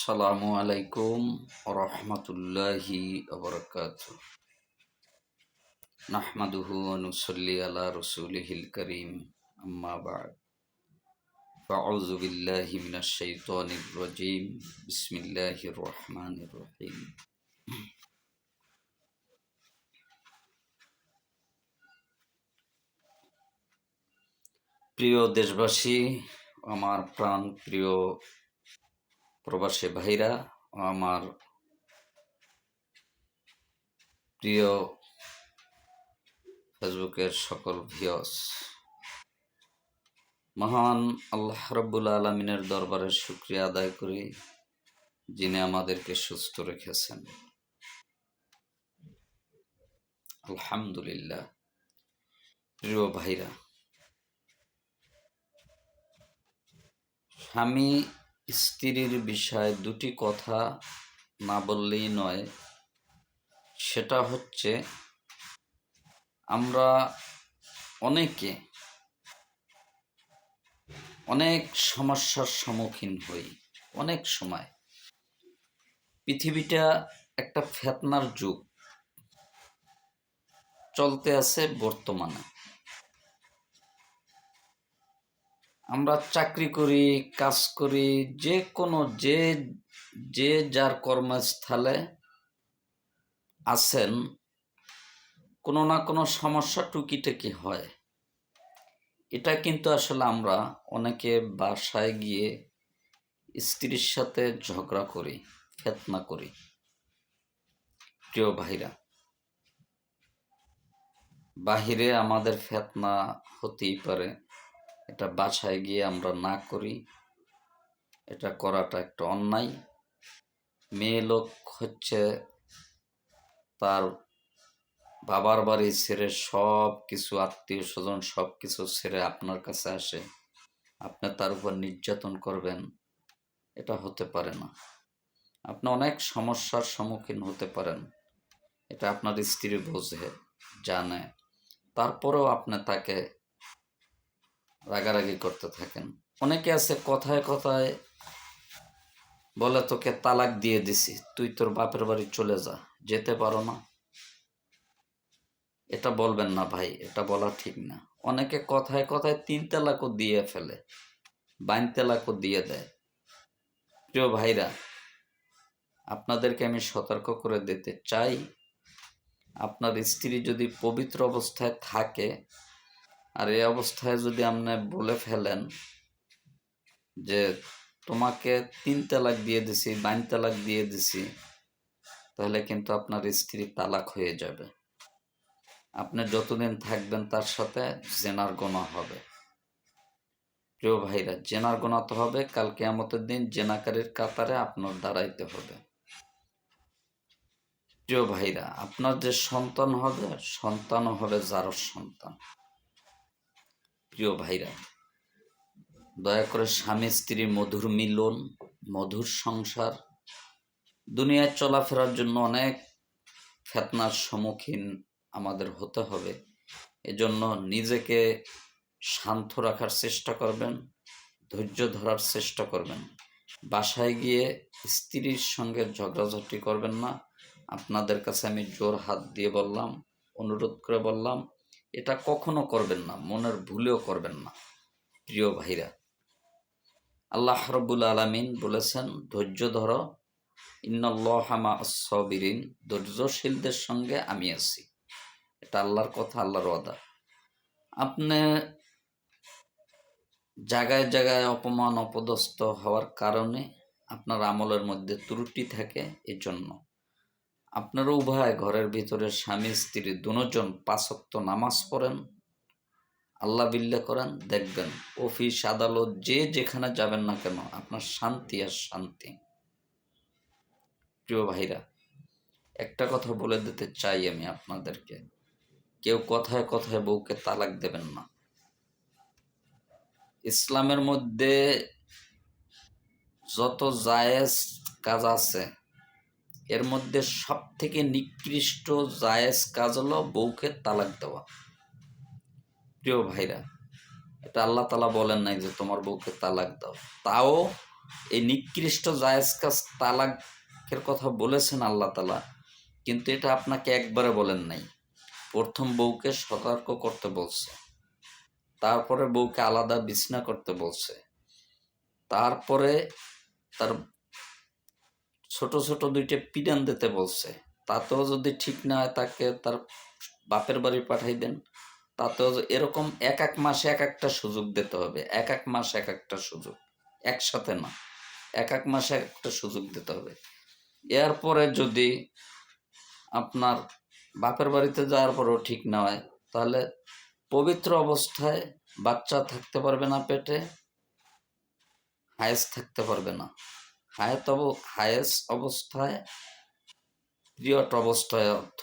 আসসালামু আলাইকুম রহমতুল্লাহি ওবরকাত নাহমাদুহু অনুসল্লি আলা রসুলিহিল করিম আম্মা বাদ فأعوذ بالله من الشيطان الرجيم بسم الله الرحمن الرحيم প্রিয় দেশবাসী আমার প্রাণ প্রিয় প্রবাসী ভাইরা, আমার প্রিয় ফেসবুকের সকল ভিয়স মহান আল্লাহ রব্বুল আলমিনের দরবারে শুক্রিয়া আদায় করি, যিনি আমাদেরকে সুস্থ রেখেছেন। আলহামদুলিল্লাহ। প্রিয় ভাইরা, স্বামী স্ত্রীর বিষয়ে দুটি কথা না বললেই নয়। সেটা হচ্ছে, আমরা অনেকে অনেক সমস্যার সম্মুখীন হই, অনেক সময়। পৃথিবীটা একটা ফেতনার যুগ। চলতে আছে বর্তমানে। আমরা চাকরি করি, কাজ করি, যে কোনো যে যে যার কর্মস্থলে আছেন, কোনো না কোনো সমস্যা টুকিটাকি হয়। এটা কিন্তু আসলে আমরা অনেকে বাসায় গিয়ে স্ত্রীর সাথে ঝগড়া করি, ফেতনা করি। প্রিয় ভাইরা, বাহিরে আমাদের ফেতনা হতেই পারে। এটা বাসায় গিয়ে আমরা না করি। এটা করাটা একটা অন্যায়। মেয়ে লোক হচ্ছে তার বাবার বাড়ি ছেড়ে সব কিছু আত্মীয় স্বজন সব কিছু ছেড়ে আপনার কাছে আসে। আপনি তার উপর নির্যাতন করবেন, এটা হতে পারে না। আপনি অনেক সমস্যার সম্মুখীন হতে পারেন। এটা আপনার স্ত্রী বোঝে, জানে। তারপরেও আপনি তাকে রাগারাগি করতে থাকেন। অনেকে আছে কথায় কথায় বলে, তোকে তালাক দিয়ে দিছি, তুই তোর বাপের বাড়ি চলে যা, যেতে পারো না। এটা বলবেন না ভাই, এটা বলা ঠিক না। অনেকে কথায় কথায় তিন তালাকও দিয়ে ফেলে, বাইন তালাকও দিয়ে দেয়। প্রিয় ভাইরা, আপনাদেরকে আমি সতর্ক করে দিতে চাই, আপনার স্ত্রী যদি পবিত্র অবস্থায় থাকে আর এই অবস্থায় যদি আপনি বলে ফেলেন যে তোমাকে তিন তালাক দিয়ে দিছি বাইন তালাক দিয়ে দিছি, তাহলে কিন্তু আপনার স্ত্রী তালাক হয়ে যাবে। আপনি যতদিন থাকবেন তার সাথে জেনার গোনা হবে। প্রিয় ভাইরা, জেনার গোনা তো হবে, কাল কেয়ামতের দিন জেনাকারীর কাতারে আপনার দাঁড়াইতে হবে। প্রিয় ভাইরা, আপনার যে সন্তান হবে, সন্তানও হবে যারও সন্তান। প্রিয় ভাইরা, দয়া করে স্বামী, স্ত্রী, মধুর মিলন, মধুর সংসার দুনিয়ায় চলাফেরার জন্য অনেক ফেতনার সম্মুখীন আমাদের হতে হবে। এজন্য নিজেকে শান্ত রাখার চেষ্টা করবেন, ধৈর্য ধরার চেষ্টা করবেন। বাসায় গিয়ে স্ত্রীর সঙ্গে ঝগড়াঝাটি করবেন না। আপনাদের কাছে আমি জোর হাত দিয়ে বললাম, অনুরোধ করে বললাম এটা কখনো করবেন না, মনের ভুলেও করবেন না, প্রিয় ভাইরা। আল্লাহ রব্বুল আলমিন বলেছেন, ধৈর্য ধরো ইন্নআল্লাহামা সবিরিন ধৈর্যশীলদের সঙ্গে আমি আছি। এটা আল্লাহর কথা, আল্লাহর ওয়াদা। আপনি জায়গায় জায়গায় অপমান, অপদস্থ হওয়ার কারণে আপনার আমলের মধ্যে ত্রুটি থাকে, এজন্য। আপনারা উভয় ঘরের ভিতরে স্বামী, স্ত্রী দুজন পাঁচক্ত নামাজ পড়েন, আল্লাহ বিল্লে করেন, দেখবেন অফিস, আদালত, যে যেখানে যাবেন না কেন, আপনার শান্তি আর শান্তি। প্রিয় ভাইরা, একটা কথা বলে দিতে চাই আমি আপনাদেরকে। কেউ কথায় কথায় বউকে তালাক দেবেন না। ইসলামের মধ্যে যত জায়েজ কাজ আছে এর মধ্যে সব থেকে নিকৃষ্ট জায়েজ কাজ হলো বউকে তালাক দেওয়া। প্রিয় ভাইরা, এটা আল্লাহ তালা বলেন নাই যে তোমার বউকে তালাক দাও। তাও এই নিকৃষ্ট জায়েজ কাজ তালাকের কথা বলেছেন আল্লাহ তালা কিন্তু এটা আপনাকে একবারে বলেন নাই। প্রথম বউকে সতর্ক করতে বলছে, তারপরে বউকে আলাদা বিছনা করতে বলছে, তারপরে তার ছোট ছোট দুইটা পিডান দিতে বলছে। তাতেও যদি ঠিক না হয় তাকে তার বাপের বাড়ি পাঠাই দেন। তাতেও এরকম এক এক মাসে এক একটা সুযোগ দিতে হবে। এক এক মাস এক একটা সুযোগ। একসাথে না। এক এক মাসে এক একটা সুযোগ দিতে হবে। এরপরে যদি আপনার বাপের বাড়িতে যাওয়ার পরেও ঠিক না হয়, তাহলে পবিত্র অবস্থায় বাচ্চা থাকতে পারবে না পেটে, হায়েস থাকতে পারবে না। হায়াত হায়েস অবস্থায় পিরিয়ড অবস্থায় অর্থ,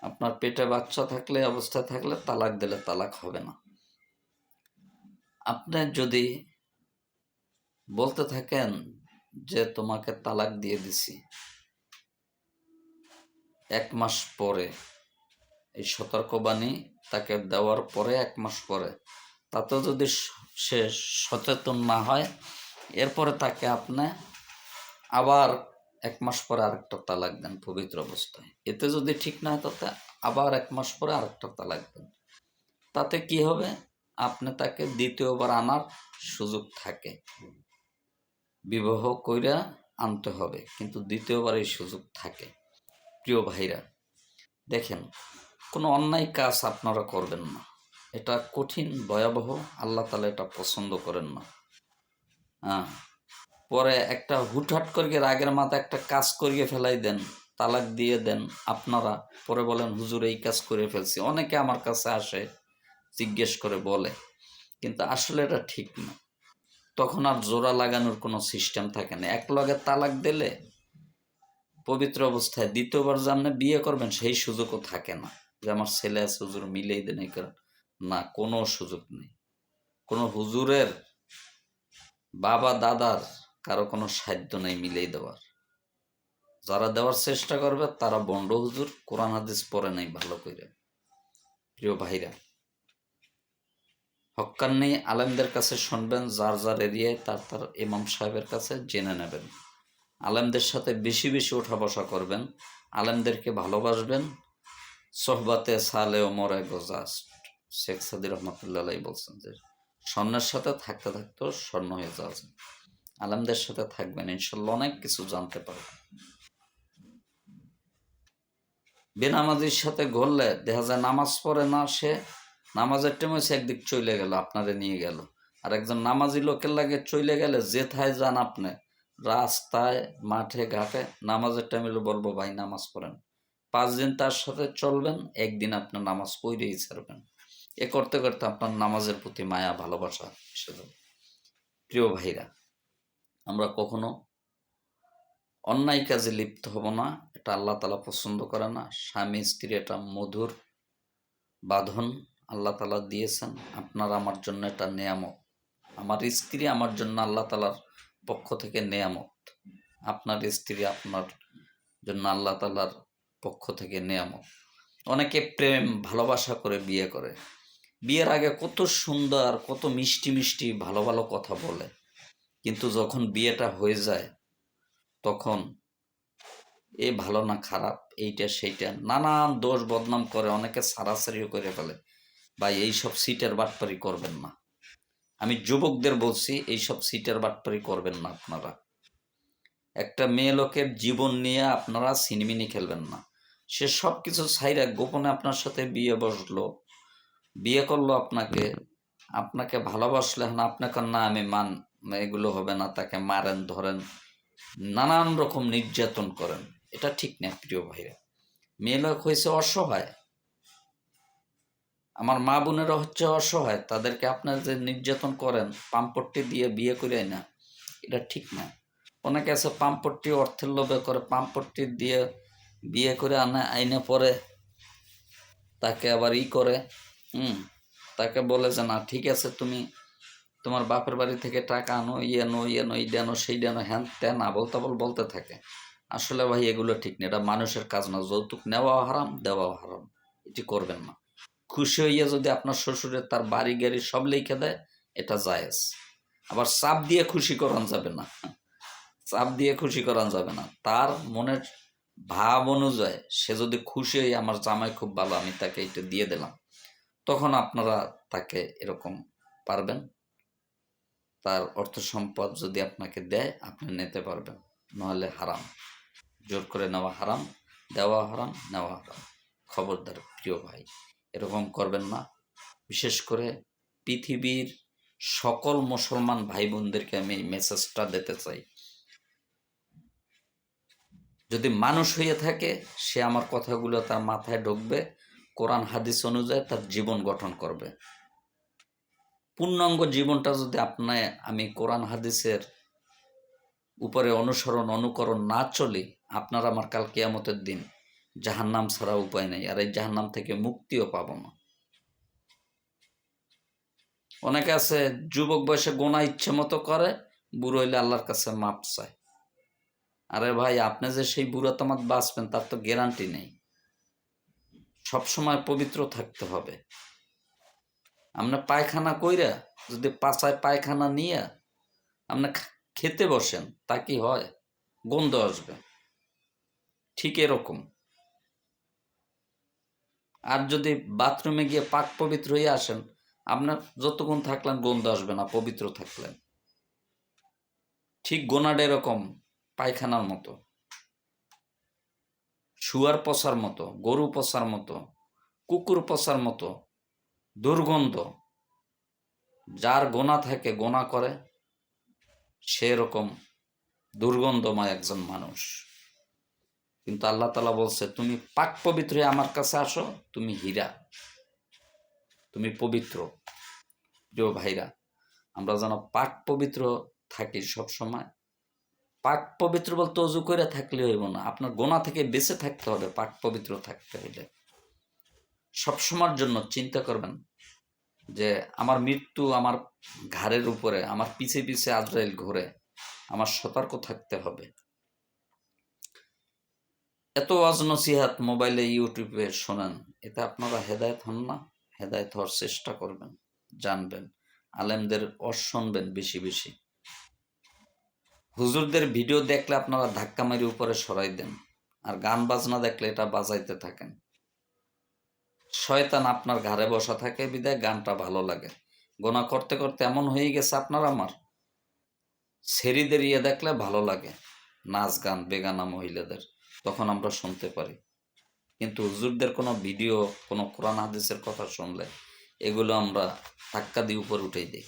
আপনার পেটে বাচ্চা থাকলে, অবস্থায় থাকলে তালাক দিলে তালাক হবে না। আপনি যদি বলতে থাকেন যে, তোমাকে তালাক দিয়ে দিছি। এক মাস পরে, এই সতর্কবাণী তাকে দেওয়ার পরে এক মাস পরে তাতে যদি সে সচেতন না হয় এরপরে তাকে আপনি আবার এক মাস পরে আরেকটা তালাক দেন পবিত্র অবস্থায়। এতে যদি ঠিক না হয়, তাতে আবার এক মাস পরে আরেকটা তালাক দেন। তাতে কি হবে? আপনি তাকে দ্বিতীয়বার আনার সুযোগ থাকে। বিবাহ কইরা আনতে হবে, কিন্তু দ্বিতীয়বার এই সুযোগ থাকে। প্রিয় ভাইরা, দেখেন, কোনো অন্যায় কাজ আপনারা করবেন না। এটা কঠিন, ভয়াবহ, আল্লাহ তালা এটা পছন্দ করেন না। পরে একটা হুটহাট করিয়ে রাগের মাথা একটা কাজ করিয়ে ফেলাই দেন, তালাক দিয়ে দেন আপনারা। পরে বলেন, হুজুর, এই কাজ করে ফেলছি। অনেকে আমার কাছে আসে, জিজ্ঞেস করে বলে, কিন্তু আসলে এটা ঠিক না। তখন আর জোড়া লাগানোর কোনো সিস্টেম থাকে না। এক লগে তালাক দিলে পবিত্র অবস্থায় দ্বিতীয়বার আপনি বিয়ে করবেন, সেই সুযোগও থাকে না। যে আমার ছেলে আছে, হুজুর, মিলেই দেন, এই করেন না, কোনো সুযোগ নেই। কোনো হুজুরের বাবা দাদার কারও কোনো সাধ্য নেই মিলেই দেওয়ার। যারা দেওয়ার চেষ্টা করবে, তারা বন্ড হুজুর, কোরআন হাদিস পড়ে নেই ভালো করে প্রিয় ভাইরা হক্কান্নি আলেমদের কাছে শুনবেন, যার যার এরিয়ায় তার তার ইমাম সাহেবের কাছে জেনে নেবেন। আলেমদের সাথে বেশি বেশি ওঠা বসা করবেন, আলেমদেরকে ভালোবাসবেন। সোহবাতে সালে ওমরে গোজাস শেখ সাদি রহমতুল্লাহ বলছেন যে স্বর্ণের সাথে থাকতে থাকতেও স্বর্ণ হয়ে যাওয়া যায়। আলেমদের সাথে থাকবেন, ইনশাল্লাহ অনেক কিছু জানতে পারবেন। বেনামাজির সাথে ঘুরলে দেখা যায় নামাজ পড়ে না, সে নামাজের টাইমে সে একদিক চলে গেল, আপনারে নিয়ে গেল। আর একজন নামাজি লোকের লাগে চলে গেলে যেথায় যান আপনি, রাস্তায়, মাঠে, ঘাটে, নামাজের টাইমে বলব, ভাই, নামাজ পড়েন। পাঁচ দিন তার সাথে চলবেন, একদিন আপনার নামাজ পড়েই ছাড়বেন। এ করতে করতে আপনার নামাজের প্রতি মায়া, ভালোবাসা এসে যাবে। প্রিয় ভাইরা, আমরা কখনো অন্যায় কাজে লিপ্ত হব না, এটা আল্লাহ তালা পছন্দ করে না। স্বামী, স্ত্রী, এটা মধুর বাঁধন আল্লাহ তালা দিয়েছেন। আপনার আমার জন্য এটা নেয়ামত। আমার স্ত্রী আমার জন্য আল্লাহ তালার পক্ষ থেকে নেয়ামত। আপনার স্ত্রী আপনার জন্য আল্লাহ তালার পক্ষ থেকে নেয়ামত। অনেকে প্রেম, ভালোবাসা করে বিয়ে করে। বিয়ের আগে কত সুন্দর, কত মিষ্টি মিষ্টি, ভালো ভালো কথা বলে। কিন্তু যখন বিয়েটা হয়ে যায়, তখন এ ভালো না খারাপ, এইটা সেইটা, নানান দোষ বদনাম করে, অনেকে সারাসারিও করে ফেলে। বা এইসব সিটের বাটপারি করবেন না। আমি যুবকদের বলছি, এইসব সিটের বাটপারি করবেন না আপনারা। একটা মেয়ে লোকের জীবন নিয়ে আপনারা সিনেমিনি খেলবেন না। সে সব কিছু ছাইরা গোপনে আপনার সাথে বিয়ে বসল বিয়ে করল আপনাকে আপনাকে ভালোবাসলে না, আপনাকে না আমি মান, এগুলো হবে না, তাকে মারেন, ধরেন, নানান রকম নির্যাতন করেন। এটা ঠিক না, প্রিয় ভাইরা। মেয়ে লোক হয়েছে অসহায়। আমার মা বোনেরা হচ্ছে অসহায়, তাদেরকে আপনার যে নির্যাতন করেন, পাম্পট্টি দিয়ে বিয়ে করে না এটা ঠিক না। অনেকে আছে পাম্পট্টি, অর্থের লোভে করে পাম্পট্টি দিয়ে বিয়ে করে আনে, আইনে পরে, তাকে আবার ই করে। হুম, তাকে বলে যে, না, ঠিক আছে, তুমি তোমার বাপের বাড়ি থেকে টাকা আনো ইয়ে নো ইয়ে আনো এই আনো সেই আনো, হ্যান ত্যান আবল তাবল বলতে থাকে। আসলে ভাই, এগুলো ঠিক না, এটা মানুষের কাজ না, যৌতুক নেওয়াও হারাম, দেওয়াও হারাম, এটি করবেন না। খুশি হইয়া যদি আপনার শ্বশুরের তার বাড়ি, গাড়ি সব লিখে দেয়, এটা জায়েজ। আবার চাপ দিয়ে খুশি করান যাবে না, চাপ দিয়ে খুশি করান যাবে না। তার মনের ভাব অনুযায়ী সে যদি খুশি হয়ে, আমার জামাই খুব ভালো, আমি তাকে এটা দিয়ে দিলাম। তখন আপনারা তাকে এরকম পারবেন। তার অর্থ সম্পদ যদি আপনাকে দেয়, আপনি নিতে পারবেন। নাহলে হারাম। জোর করে নেওয়া হারাম, দেওয়া হারাম, নেওয়া হারাম। খবরদার, প্রিয় ভাই, এরকম করবেন না। বিশেষ করে পৃথিবীর সকল মুসলমান ভাই বোনদেরকে আমি এই মেসেজটা দিতে চাই। যদি মানুষ হয়ে থাকে, সে আমার কথাগুলো তার মাথায় ঢুকবে। কোরআন, হাদিস অনুযায়ী তার জীবন গঠন করবে। পূর্ণাঙ্গ জীবনটা যদি আপনার আমি কোরআন, হাদিসের উপরে অনুসরণ, অনুকরণ না চলি, আপনার আমার কাল কেয়ামতের দিন জাহান্নাম ছাড়া উপায় নেই, আর এই জাহান্নাম থেকে মুক্তিও পাবো না। অনেকে আছে, যুবক বয়সে গোনা ইচ্ছে মতো করে, বুড়ো হইলে আল্লাহর কাছে মাপ চায়। আরে ভাই, আপনি যে সেই বুড়ো তামাত বাঁচবেন, তার তো গ্যারান্টি নেই। সবসময় পবিত্র থাকতে হবে। আপনি পায়খানা কইরা যদি পাচায় পায়খানা নিয়ে আপনি খেতে বসেন, তা কি হয়? গন্ধ আসবে। ঠিক এরকম। আর যদি বাথরুমে গিয়ে পাক পবিত্র হয়ে আসেন, আপনার যতক্ষণ থাকলেন গন্ধ আসবে না, পবিত্র থাকলেন। ঠিক গোনাটা এরকম পায়খানার মতো। শুয়ার পচার মতো, গরু পচার মতো, কুকুর পচার মতো, দুর্গন্ধ, যার গোনা থাকে গোনা করে সেরকম দুর্গন্ধময় একজন মানুষ। কিন্তু আল্লাহ তালা বলছে, তুমি পাক পবিত্র আমার কাছে আসো, তুমি হীরা, তুমি পবিত্র। প্রিয় ভাইরা, আমরা যেন পাক পবিত্র থাকি সব সময় পাক পবিত্র বলতে অজু করে থাকলে হইব না। আপনার গোনা থেকে বেঁচে থাকতে হবে পাক পবিত্র থাকতে হইলে। সবসময়ের জন্য চিন্তা করবেন যে, আমার মৃত্যু আমার ঘাড়ের উপরে, আমার পিছে পিছে আজরাইল ঘুরে, আমার সতর্ক থাকতে হবে। এত ওয়াজ নসিহাত মোবাইলে, ইউটিউবে শোনেন, এতে আপনারা হেদায়ত হন না, হেদায়ত হওয়ার চেষ্টা করবেন, জানবেন, আলেমদের অর শুনবেন বেশি বেশি। হুজুরদের ভিডিও দেখলে আপনারা ধাক্কা মারি উপরে সরাই দেন, আর গান বাজনা দেখলে এটা বাজাইতে থাকেন। শয়তান আপনার ঘাড়ে বসা থাকে, বিদায় গানটা ভালো লাগে। গোনা করতে করতে এমন হয়ে গেছে আপনার আমার। ছেড়িদের ইয়ে দেখলে ভালো লাগে, নাচ গান, বেগানা মহিলাদের, তখন আমরা শুনতে পারি। কিন্তু হুজুরদের কোনো ভিডিও, কোনো কোরআন, হাদিসের কথা শুনলে এগুলো আমরা ধাক্কা দিয়ে উপর উঠেই দিই।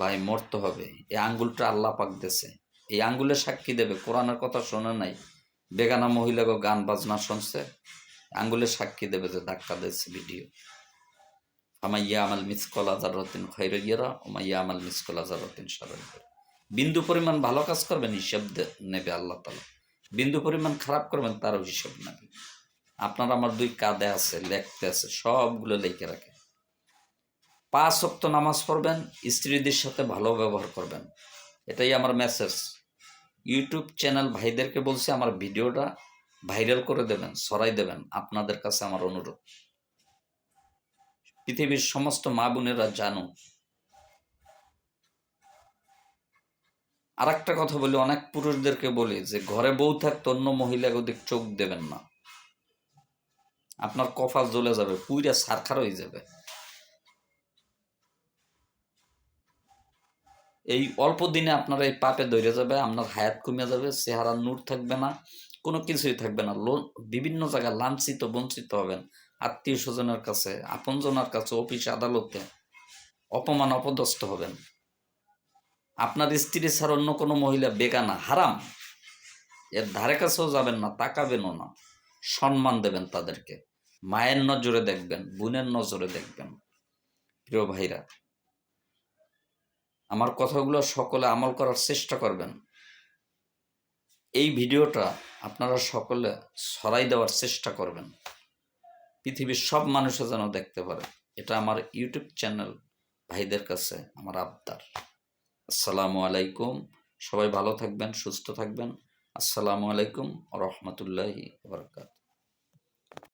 ভাই, মরতে হবে। এই আঙ্গুলটা আল্লাহ পাক দেছে এই আঙ্গুলে সাক্ষী দেবে। কোরআনের কথা শোনে নাই। বেগানা মহিলাকে গান বাজনা শুনছে। আঙ্গুলে সাক্ষী দেবে যে ধাক্কা দিয়েছে ভিডিও। আমাইয়া আমাল মিসকল আজারতিন খৈরিয়ারা ওমাইয়া আমাল মিসকল আজারতিন সরেন বিন্দু পরিমাণ ভালো কাজ করবেন, হিসাব নেবে আল্লাহ তালা বিন্দু পরিমাণ খারাপ করবেন, তারও হিসাব নেবে। আপনার আমার দুই কাঁধে আছে, লেখতে আছে, সবগুলো লিখে রাখে। পাঁচ অক্ত নামাজ পড়বেন, স্ত্রীদের সাথে ভালো ব্যবহার করবেন। এটাই আমার মেসেজ ইউটিউব চ্যানেল ভাইদেরকে বলছি, আমার ভিডিওটা ভাইরাল করে দেবেন সরাই দেবেন। আপনাদের কাছে আমার অনুরোধ। পৃথিবীর সমস্ত মা বোনেরা জানো আর একটা কথা বলি, অনেক পুরুষদেরকে বলি যে, ঘরে বউ থাকতে অন্য মহিলাকে ওদিক চোখ দেবেন না। আপনার কপাল জ্বলে যাবে, পুইরা সারখার হয়ে যাবে। এই অল্প দিনে আপনার এই পাপে দৌড়ে যাবে, আপনার হায়াত কমে যাবে, চেহারা নূর থাকবে না, কোনো কিছুই থাকবে না। বিভিন্ন জায়গায় লাঞ্ছিত, বঞ্চিত হবেন আত্মীয় স্বজনের কাছে, আপনজনের কাছে, অফিস আদালতে। অপমান, অপদস্থ হবেন। আপনার স্ত্রী ছাড়া অন্য কোনো মহিলা বেগানা হারাম। এর ধারে কাছেও যাবেন না, তাকাবেনও না। সম্মান দেবেন তাদেরকে। মায়ের নজরে দেখবেন, বোনের নজরে দেখবেন। প্রিয় ভাইরা আমার কথাগুলো সকলে আমল করার চেষ্টা করবেন। এই ভিডিওটা আপনারা সকলে সরাই দেওয়ার চেষ্টা করবেন। পৃথিবীর সব মানুষে যেন দেখতে পারে। এটা আমার ইউটিউব চ্যানেল ভাইদের কাছে আমার আবদার। আসসালামু আলাইকুম। সবাই ভালো থাকবেন, সুস্থ থাকবেন। আসসালামু আলাইকুম রহমতুল্লাহি বরকাত